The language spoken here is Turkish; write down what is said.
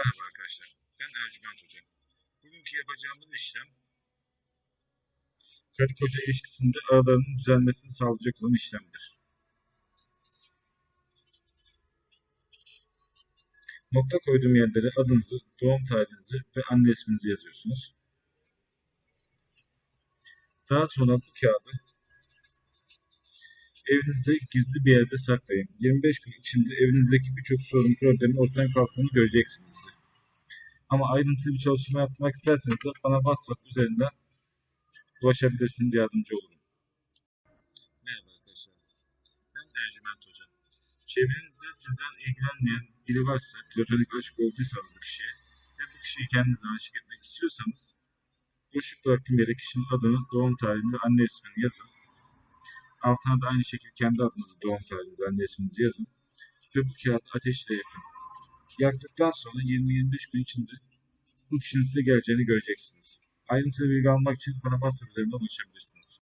Merhaba arkadaşlar, ben Ercüment Hoca. Bugünkü yapacağımız işlem, karı koca ilişkisinde aralarının düzelmesini sağlayacak olan işlemdir. Nokta koyduğum yerlere adınızı, doğum tarihinizi ve anne isminizi yazıyorsunuz. Daha sonra bu kağıdı evinizde gizli bir yerde saklayın. 25 gün içinde evinizdeki birçok sorun problemin ortadan kalktığını göreceksiniz. Ama ayrıntılı bir çalışma yapmak isterseniz de bana WhatsApp üzerinden ulaşabilirsiniz, yardımcı olurum. Merhaba arkadaşlar. Ben Ercüment Hoca. Çevrenizde sizden ilgilenmeyen biri varsa, platonik aşık olduysanız bu kişiye ve bu kişiyi kendinize aşık etmek istiyorsanız boşluk bıraktığım yere kişinin adını, doğum tarihini ve anne ismini yazın. Altına da aynı şekilde kendi adınızı, doğum tarihinizi, anne isminizi yazın. Ve bu kağıt ateşle yakın. Yaktıktan sonra 20-25 gün içinde bu kişinin size geleceğini göreceksiniz. Ayrıntılı bilgi almak için bana WhatsApp üzerinden ulaşabilirsiniz.